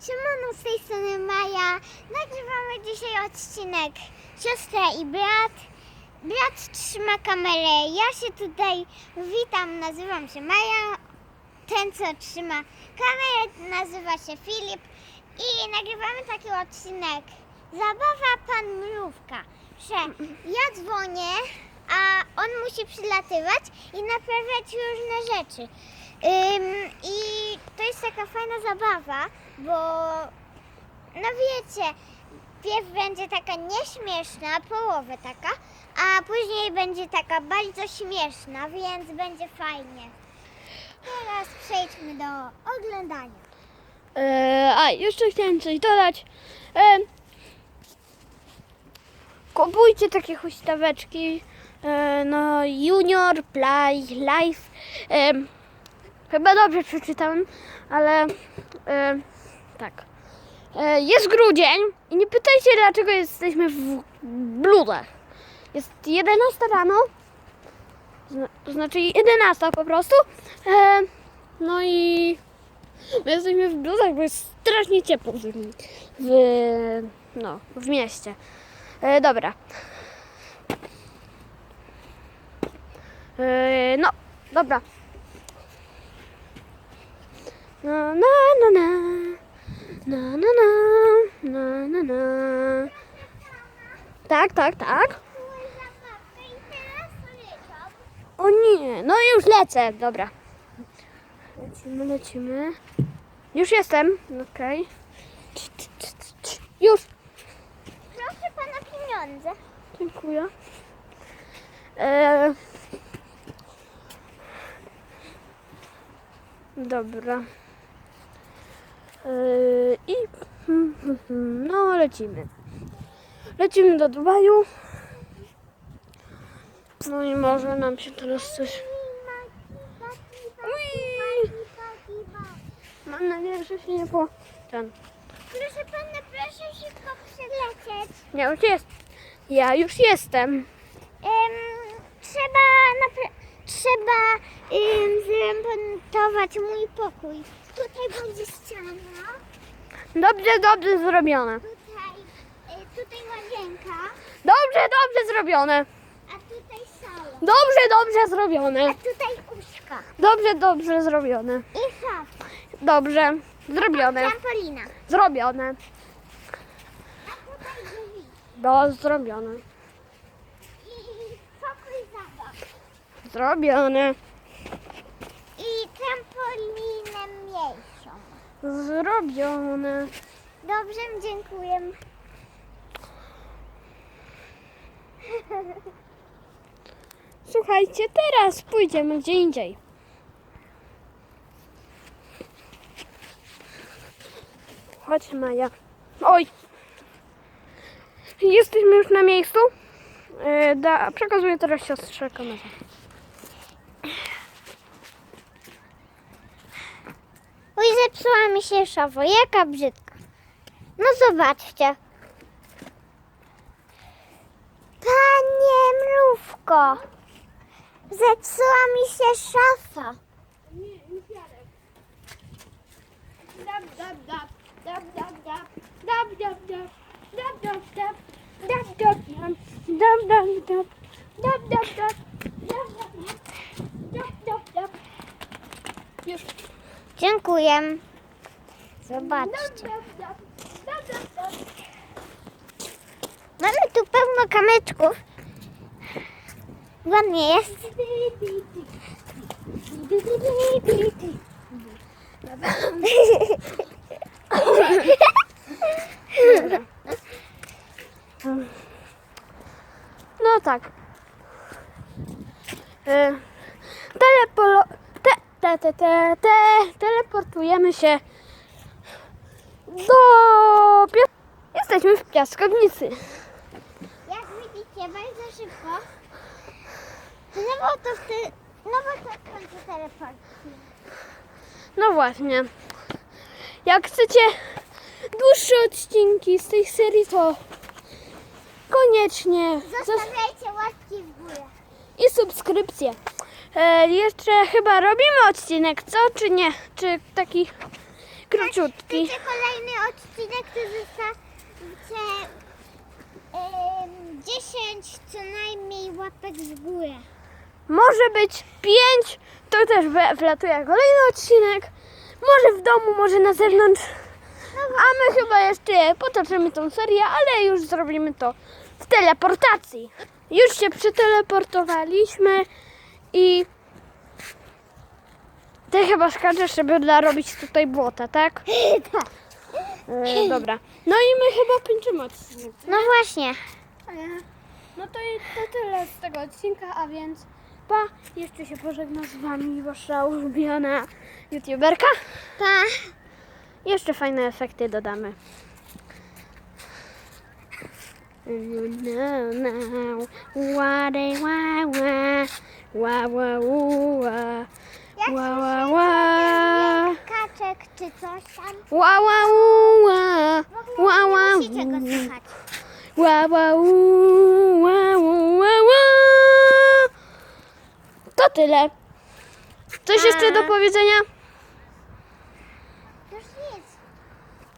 Siemano, z tej strony Maja. Nagrywamy dzisiaj odcinek Siostra i brat. Brat trzyma kamerę. Ja się tutaj witam, nazywam się Maja. Ten, co trzyma kamerę, nazywa się Filip. I nagrywamy taki odcinek Zabawa Pan Mrówka. Że ja dzwonię, a on musi przylatywać i naprawiać różne rzeczy. Ym, I to jest taka fajna zabawa, bo no wiecie, pierw będzie taka nieśmieszna, połowę taka, a później będzie taka bardzo śmieszna, więc będzie fajnie. Teraz przejdźmy do oglądania. E, a, jeszcze chciałem coś dodać. E, kupujcie takie huśtaweczki e, no Junior Play Life. E, chyba dobrze przeczytałem, ale e, tak. E, jest grudzień i nie pytajcie dlaczego jesteśmy w bludach. Jest 11 rano, to znaczy 11 po prostu. E, no i My jesteśmy w bluzach, bo jest strasznie ciepło w, w, no, w mieście. E, dobra. No, dobra. Na, na, na, na. Na, na, na. Na, na, na. Tak, tak, tak. O nie, no już lecę, dobra. Lecimy, lecimy. Już jestem, okej. Już, Proszę pana pieniądze. dziękuję. E... Dobra. E... I no lecimy. Lecimy do Dubaju. No i może nam się teraz coś... Ui! Mam nadzieję, że się nie po... Ten. Proszę pana, proszę szybko przylecieć. Ja już jest. Ja już jestem. Em, trzeba trzeba em, zremontować mój pokój. Tutaj będzie ściana, Dobrze, dobrze zrobione. tutaj, e, tutaj łazienka, Dobrze, dobrze zrobione. a tutaj salon, Dobrze, dobrze zrobione. a tutaj łóżka Dobrze, dobrze zrobione. i szafa, Dobrze, zrobione. trampolina, Zrobione. a tutaj drzwi Do, zrobione. i pokój zabaw Zrobione. i trampolinę mniejszą. Zrobione. Dobrze, dziękuję. Słuchajcie, teraz pójdziemy gdzie indziej. Chodź Maja. Oj. Jesteśmy już na miejscu. E, Da, przekazuję teraz siostrze kamerę. Oj, zepsuła mi się szafa. Jaka brzydka. No zobaczcie. Panie mrówko. Zepsuła mi się szafa. Dab, dab, dab. Dab, dab, dab. Dab, dab, dab. Dab, dab, dab. Dab, dab, dab. Dab, dab, dab. Dab, dab, dab. Dab, dab, dab. Dab, dab, dab. Dziękuję. Zobaczcie. Mamy tu pełno kamyczków. Ładnie jest. No tak. Y, te, te, te, te, te, teleportujemy się do... Jesteśmy w piaskownicy. Jak widzicie, bardzo szybko. No bo to wtedy, no bo to w końcu teleport. No właśnie. Jak chcecie dłuższe odcinki z tej serii, to koniecznie Zostawiajcie łapki w górę. i subskrypcję. E, jeszcze chyba robimy odcinek, co? Czy nie? Czy taki króciutki. Chcecie kolejny odcinek, to zostawcie em, 10 co najmniej łapek w górę. Może być pięć, to też we- wlatuje kolejny odcinek. Może w domu, może na zewnątrz. A my chyba jeszcze potoczymy tą serię, ale już zrobimy to w teleportacji. Już się przeteleportowaliśmy i ty chyba skaczesz, żeby robić tutaj błota, tak? tak. E, dobra. No i my chyba kończymy odcinek. No właśnie. No to i to tyle z tego odcinka, a więc pa, jeszcze się pożegna z wami wasza ulubiona youtuberka. Pa. Jeszcze fajne efekty dodamy. No, no, ła, ła, ła, ła, u, ła, Jak Ła, ła, ła. kaczek czy coś tam. ła, ła, u, ła, W ogóle ła, ła, nie musicie go u. słuchać. Ła, ła, u, ła, ła, ła, ła. To tyle. Coś jeszcze do powiedzenia? Już nic.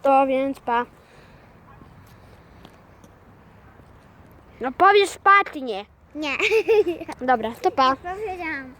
To więc pa. No powiesz pa, ty nie. Nie. Dobra, to pa. Powiedziałam.